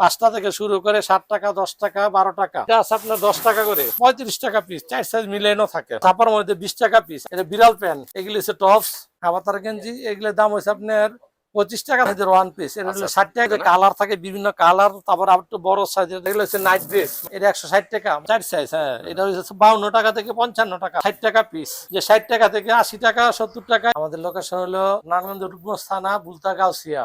পাঁচটা থেকে শুরু করে ষাট টাকা দশ টাকা বারো টাকা। এটা আছে আপনার দশ টাকা করে। পঁয়ত্রিশ টাকা পিস চার সাইজ মিলেনও থাকে। ছাপার মধ্যে বিশ টাকা পিস এটা বিড়াল প্যান্ট। এগুলি হচ্ছে টপস আবাতার গেঞ্জি। এগুলোর দাম হচ্ছে আপনার পঁচিশ টাকা সাইজের ওয়ান পিস এটা হলো আচ্ছা, ষাট টাকা কালার থাকে বিভিন্ন কালার তারপর আবার একটু বড় সাইজের এগুলো হচ্ছে নাইট ড্রেস এটা একশো ষাট টাকা চার সাইজ হ্যাঁ। এটা হচ্ছে বাউন্ন টাকা থেকে পঞ্চান্ন টাকা ষাট টাকা পিস যে ষাট টাকা থেকে আশি টাকা সত্তর টাকা। আমাদের লোকেশন হলো রূপগঞ্জ থানা Bulta Gausia.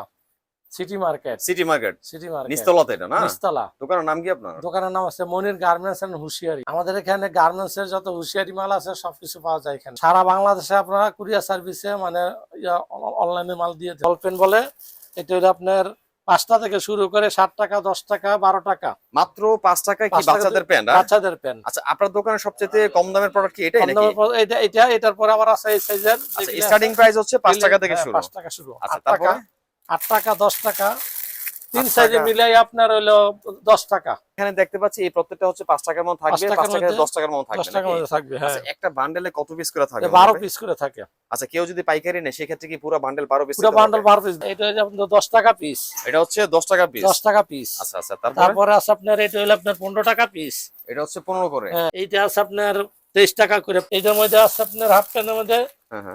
City Market City Market City Market নিস্তলাতে এটা না? নিচতলা দোকানের নাম কি আপনার? দোকানের নাম আছে মনির গার্মেন্টস এন্ড হুশিয়ারি আমাদের এখানে গার্মেন্টস এর যত হুশিয়ারি মাল আছে সবকিছু পাওয়া যায় এখানে। সারা বাংলাদেশে আপনারা কুরিয়ার সার্ভিসে মানে অনলাইনে মাল দিয়ে বলপেন বলে এটা হলো আপনার পাঁচটা থেকে শুরু করে ষাট টাকা দশ টাকা বারো টাকা। মাত্র পাঁচ টাকায় কি টাকা বাচ্চাদের প্যান্ট বাচ্চাদের প্যান্ট। আচ্ছা আপনার দোকানে সবচেয়ে কম দামের প্রোডাক্ট কি এটাই এটা এটা এটার পরে আবার আছে এই সাইজের স্টার্টিং প্রাইস হচ্ছে পাঁচ টাকা থেকে শুরু। পাঁচ টাকা শুরু। আচ্ছা, তারপরে? আট টাকা দশ টাকা তিন সাইজে মিলাই আপনার হইল দশ টাকা। এখানে দেখতে পাচ্ছি এই প্রত্যেকটা হচ্ছে পাঁচ টাকার মতো থাকবে পাঁচ টাকা দশ টাকার মতো থাকবে দশ টাকার নাকি? থাকবে হ্যাঁ। আচ্ছা একটা বান্ডেলে কত পিস করে এটা বারো পিস করে থাকে। আচ্ছা কেউ যদি পাইকারি নেয় সেক্ষেত্রে কি পুরো বান্ডেল বারো পিস পুরো বান্ডল বারো পিস এটা হচ্ছে আপনার দশ টাকা পিস এটা হচ্ছে দশ টাকা পিস দশ টাকা পিস আচ্ছা আচ্ছা তারপরে? আছে আপনার এটা হলো আপনার পনেরো টাকা পিস এটা হচ্ছে পনেরো করে। হ্যাঁ এইটা আছে আপনার তেইশ টাকা করে। এটার মধ্যে আছে আপনার হাফ প্যান্টের মধ্যে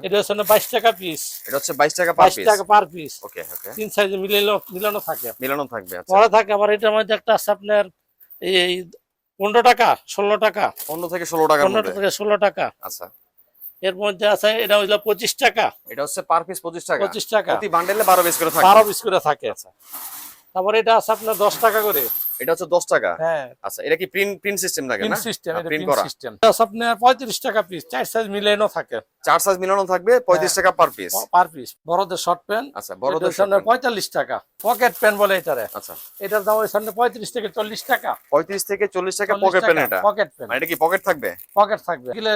এটা হচ্ছে বাইশ টাকা পিস এটা হচ্ছে বাইশ টাকা বাইশ টাকা পার পিস ওকে ওকে তিন সাইজে মিলানো মিলানো থাকে। মিলানো থাকবে আচ্ছা। পরে থাকে আবার এটার মধ্যে একটা আছে আপনার এই পনেরো টাকা ষোলো টাকা। পনেরো থেকে ষোলো পনেরো থেকে ষোলো টাকা। আচ্ছা। এর মধ্যে আছে এটা হইল পঁচিশ টাকা। এটা হচ্ছে পার পিস পঁচিশ টাকা। পঁচিশ টাকা। বান্ডেলে বারো পিস করে থাকবে বারো পিস করে থাকে আচ্ছা। তারপরে এটা আছে আপনার দশ টাকা করে। এটা হচ্ছে দশ টাকা। হ্যাঁ। আচ্ছা এটা কি প্রিন্ট প্রিন্ট সিস্টেম থাকে না? সিস্টেম এটা প্রিন্ট করা। সিস্টেম আপনার পঁয়ত্রিশ টাকা পিস চার সাইজ মিলানো থাকে। চার সাইজ মিলানো থাকবে পঁয়ত্রিশ টাকা পার পিস পার পিস বড়দের শর্ট প্যান্ট আচ্ছা বড়দের সামনে পঁয়তাল্লিশ টাকা পকেট প্যান্ট বলে এটারে। আচ্ছা। এটার দাম ওই সামনে পঁয়ত্রিশ থেকে চল্লিশ টাকা। পঁয়ত্রিশ থেকে চল্লিশ টাকা পকেট পেন এটা। পকেট প্যান্ট মানে এটা কি পকেট থাকবে? পকেট থাকবে। এগুলো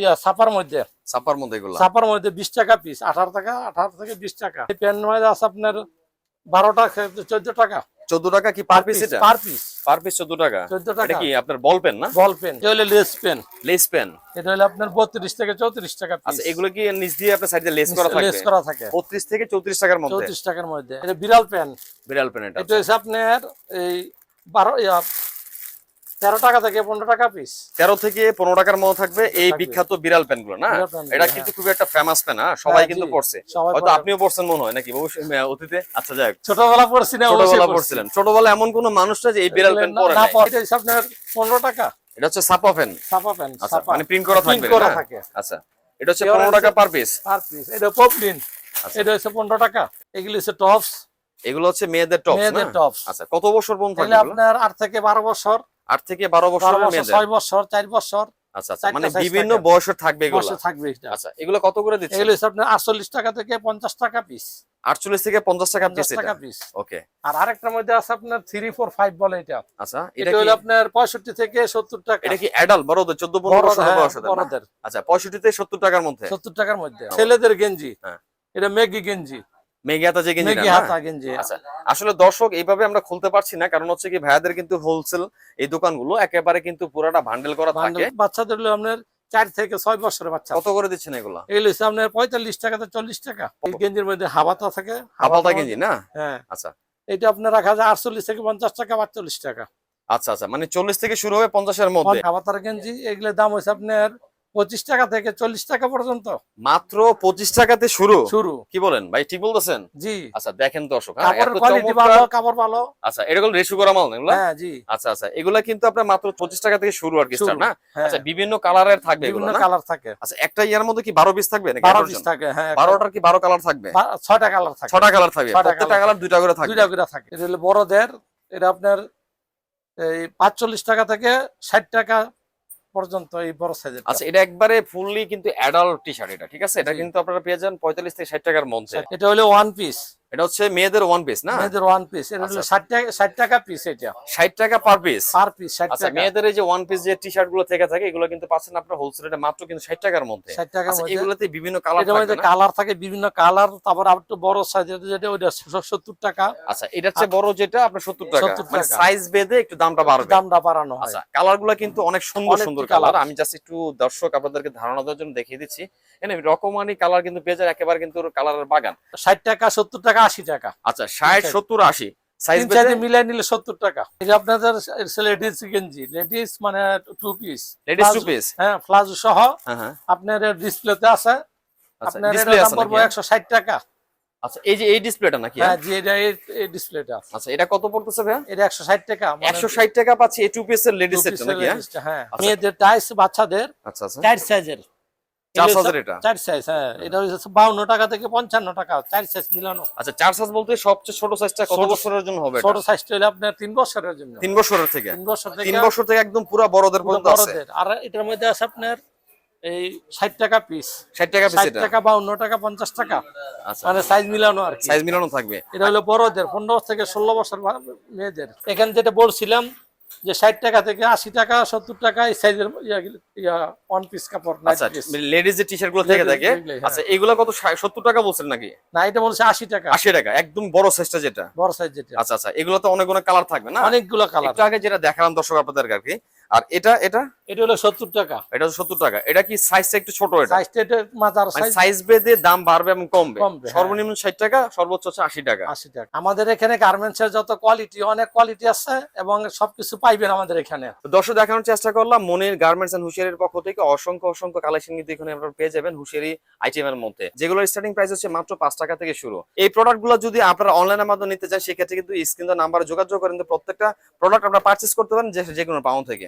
ইয়া মধ্যে। ছাপার মধ্যে এগুলো। ছাপার মধ্যে বিশ টাকা পিস আঠারো টাকা আঠারো থেকে বিশ টাকা। এই প্যান্ট মধ্যে আছে আপনার বারো টাকা চোদ্দ টাকা। চোদ্দ টাকা কি পার পিস এটা? পার পিস পার পিস চোদ্দ টাকা। চোদ্দ এটা কি আপনার বল পেন না? বল পেন এটা হলো লেস পেন লেস পেন এটা হলো আপনার বত্রিশ থেকে চৌত্রিশ টাকা পিস আচ্ছা এগুলো কি নিচ দিয়ে আপনার সাইডে লেস করা থাকে? লেস করা থাকে। বত্রিশ থেকে চৌত্রিশ টাকার মধ্যে। চৌত্রিশ টাকার মধ্যে। এটা বিড়াল পেন বিড়াল পেন এটা এটা হচ্ছে আপনার এই বারো ইয়া, তেরো টাকা থেকে পনেরো টাকা পিস তেরো থেকে পনেরো টাকার মধ্যে থাকবে এই বিখ্যাত বিড়ালগুলো না? এটা হ্যাঁ। কিন্তু খুবই একটা ফেমাস পেন হ্যাঁ? সবাই হ্যাঁ, কিন্তু পড়ছে। হয়তো আপনিও পড়ছেন মনে হয় নাকি? অবশ্যই অতীতে। আচ্ছা যাক ছোটবেলা পড়ছি না ছোটবেলা পড়ছিলেন। ছোটবেলা এমন কোন মানুষ না যে এই বিড়াল পেন না- পরে না এটা হচ্ছে আপনার পনেরো টাকা। এটা হচ্ছে সাপা পেন ছাপা পেন আচ্ছা মানে প্রিন্ট করা থাকবে করা থাকে। আচ্ছা এটা হচ্ছে পনেরো টাকা পার পিস পার পিস এটা পপলিন আচ্ছা। এটা হচ্ছে পনেরো টাকা। এগুলি হচ্ছে টপস এগুলো হচ্ছে মেয়েদের টপ মেয়েদের টপস আচ্ছা কত বছর পর্যন্ত আপনার আট থেকে বারো বছর। আট থেকে বারো বছর ছয় বছর চার বছর আচ্ছা আচ্ছা মানে বিভিন্ন থাকে। বয়সের থাকবে এগুলো। থাকবে আচ্ছা এগুলো কত করে দিচ্ছে এগুলি আপনার আটচল্লিশ টাকা থেকে পঞ্চাশ টাকা পিস আটচল্লিশ থেকে পঞ্চাশ টাকা পিস টাকা পিস ওকে আর আরেকটার মধ্যে আছে আপনার থ্রি ফোর ফাইভ বলে এটা। আচ্ছা এটা হলো আপনার পঁয়ষট্টি থেকে সত্তর টাকা। এটা কি অ্যাডাল্ট বড়দের চোদ্দ পনেরো বছর হ্যাঁ, বড়দের। আচ্ছা পঁয়ষট্টি থেকে সত্তর টাকার মধ্যে। সত্তর টাকার মধ্যে। ছেলেদের গেঞ্জি। হ্যাঁ। এটা মেগি গেঞ্জি। যে? হাতা গেঞ্জি। আচ্ছা আসলে দর্শক এইভাবে আমরা খুলতে পারছি না কারণ হচ্ছে কি ভাইয়াদের কিন্তু হোলসেল এই দোকানগুলো একেবারে কিন্তু পুরাটা বান্ডেল করা থাকে। বাচ্চাদের আপনার চার থেকে ছয় বছরের বাচ্চা। কত করে দিচ্ছেন এগুলো? এগুলো আপনার পঁয়তাল্লিশ টাকা থেকে চল্লিশ টাকা। গেঞ্জির মধ্যে হাবাতা থাকে। হাফালতা গেঞ্জি না? হ্যাঁ। আচ্ছা। এটা আপনার রাখা যায় আটচল্লিশ থেকে পঞ্চাশ টাকা আটচল্লিশ টাকা। আচ্ছা আচ্ছা। মানে চল্লিশ থেকে শুরু হবে পঞ্চাশের মধ্যে। হাবাতার গেঞ্জি এগুলোর দাম হচ্ছে আপনার পঁচিশ টাকা থেকে চল্লিশ টাকা পর্যন্ত। মাত্র পঁচিশ টাকাতে শুরু? শুরু। কি বলেন? ভাই ঠিক বলতেছেন? জি। আচ্ছা দেখেন দর্শক হ্যাঁ, কাপড় ভালো। আচ্ছা এরকম রেশু করা মাল এগুলা? হ্যাঁ জি। আচ্ছা আচ্ছা এগুলা কিন্তু আপনার মাত্র পঁচিশ টাকা থেকে শুরু আর কি না? হ্যাঁ। আচ্ছা বিভিন্ন কালারের থাকবে বিভিন্ন কালার থাকে। আচ্ছা একটা ইয়ার মধ্যে কি বারো পিস থাকবে নাকি বারো পিস থাকে হ্যাঁ বারোটার কি বারো কালার থাকবে? ছয়টা কালার থাকে। ছটা কালার থাকবে। প্রত্যেকটা কালার দুইটা করে থাকবে। দুইটা করে থাকে। এটা হলো বড়দের এটা আপনার এই পাঁচচল্লিশ টাকা থেকে ষাট টাকা পর্যন্ত এই বড় সাইজের আচ্ছা এটা একবারে ফুললি কিন্তু অ্যাডাল্ট টি শার্ট এটা ঠিক আছে? এটা কিন্তু আপনারা পেয়ে যান পঁয়তাল্লিশ থেকে ষাট টাকার মঞ্চে এটা হলো ওয়ান পিস এটা হচ্ছে মেয়েদের ওয়ান পিস না? মেয়েদের ওয়ান পিস এটা হলো আচ্ছা। ষাট টাকা ষাট টাকা পিস এটা। ষাট টাকা পার পিস পার পিস ষাট আচ্ছা টাকা। মেয়েদের এই যে ওয়ান পিস যে টি শার্টগুলো থেকে থাকে এগুলো কিন্তু পাচ্ছেন আপনার হোলসেলে মাত্র কিন্তু ষাট টাকার মধ্যে। ষাট টাকার আচ্ছা মধ্যে। এগুলোতে বিভিন্ন কালার এটার মধ্যে থাকবে কালার থাকে বিভিন্ন কালার তারপর আবার একটু বড় সাইজের যেটা ওইটা সত্তর টাকা। আচ্ছা এটার চেয়ে বড় যেটা আপনার সত্তর টাকা। 70 মানে টাকা। সাইজ বেঁধে একটু দামটা বাড়বে। দামটা বাড়ানো হয়। আচ্ছা কালারগুলা কিন্তু অনেক সুন্দর সুন্দর কালার আমি জাস্ট একটু দর্শক আপনাদেরকে ধারণা দেওয়ার জন্য দেখিয়ে দিচ্ছি। এখানে রকমারি কালার কিন্তু যায় একেবারে কিন্তু কালারের বাগান। ষাট টাকা সত্তর টাকা আশি টাকা। আচ্ছা ষাট। সত্তর আশি। সাইজ মিলাই নিলে সত্তর টাকা। এই যে আপনাদের লেডিস গেঞ্জি লেডিস মানে two piece ladies two piece হ্যাঁ প্লাজো সহ হ্যাঁ হ্যাঁ। আপনার ডিসপ্লেতে আছে। আচ্ছা আপনার দাম আছে একশো ষাট টাকা। আচ্ছা এই যে এই ডিসপ্লেটা নাকি হ্যাঁ? জি এটা এই- এই ডিসপ্লেটা আচ্ছা এটা কত পড়তেছে ভাইয়া? এটা একশো ষাট টাকা মানে একশো ষাট টাকা পাচ্ছি এই টু পিসের লেডিস সেট নাকি হ্যাঁ? আচ্ছা। মেয়েদের টাইস বাচ্চাদের আচ্ছা আচ্ছা। সাইজের চার সাইজের এটা? চার সাইজ হ্যাঁ। এটা হচ্ছে বাউন্ন টাকা থেকে পঞ্চান্ন টাকা চার সাইজ মিলানো। আচ্ছা চার সাইজ বলতে সবচেয়ে ছোট সাইজটা কত বছরের জন্য হবে ছোট সাইজটা হলে আপনার তিন বছরের জন্য। তিন বছরের থেকে? তিন বছর থেকে তিন বছর থেকে একদম পুরো বড়দের পর্যন্ত আছে? আর এটার মধ্যে আছে আপনার এই ষাট টাকা পিস ষাট টাকা পিস টাকা টাকা পঞ্চাশ টাকা। আচ্ছা। মানে সাইজ মিলানো আর সাইজ মিলানো থাকবে। এটা হলো বড়দের পনেরো থেকে ষোলো বছর মেয়েদের। এখানে যেটা বলছিলাম যে ষাট টাকা থেকে আশি টাকা সত্তর টাকা এই সাইজের ওয়ান পিস কাপড় লেডিজ টি শার্টগুলো থেকে থাকে হ্যাঁ। আচ্ছা এগুলো কত সত্তর টাকা বলছেন নাকি? না এটা বলছে আশি টাকা। আশি টাকা একদম বড় সাইজটা যেটা। বড় সাইজ যেটা। আচ্ছা আচ্ছা এগুলো তো অনেক অনেক কালার থাকবে না? অনেকগুলো কালার আগে যেটা দেখালাম দর্শক আপনাদের আর কি আর এটা এটা? এটা হলো সত্তর টাকা। এটা সত্তর টাকা। এটা কি সাইজটা একটু ছোট এটা? সাইজটা এটা মাজার সাইজ সাইজ বেদে দাম বাড়বে এবং কমবে। হ্যাঁ। সর্বনিম্ন ষাট টাকা সর্বোচ্চ হচ্ছে আশি টাকা। আশি টাকা। আমাদের এখানে গার্মেন্টস এর যত কোয়ালিটি অনেক কোয়ালিটি আছে এবং সবকিছু পাইবেন আমাদের এখানে। দর্শক দেখানোর চেষ্টা করলাম মনির গার্মেন্টস এন্ড হুশিয়ারির পক্ষ থেকে। অসংখ্য অসংখ্য কালেকশন কিন্তু এখানে আপনারা পেয়ে যাবেন হুশিয়ারি আইটেম এর মধ্যে। যেগুলোর স্টার্টিং প্রাইস হচ্ছে মাত্র পাঁচ টাকা থেকে শুরু। এই প্রোডাক্টগুলো যদি আপনারা অনলাইনের মাধ্যমে নিতে চান সেক্ষেত্রে কিন্তু স্ক্রিন নাম্বারে যোগাযোগ করেন প্রত্যেকটা প্রোডাক্ট আপনারা পার্চেস করতে পারেন যে যে কোনো পাউন্ড থেকে।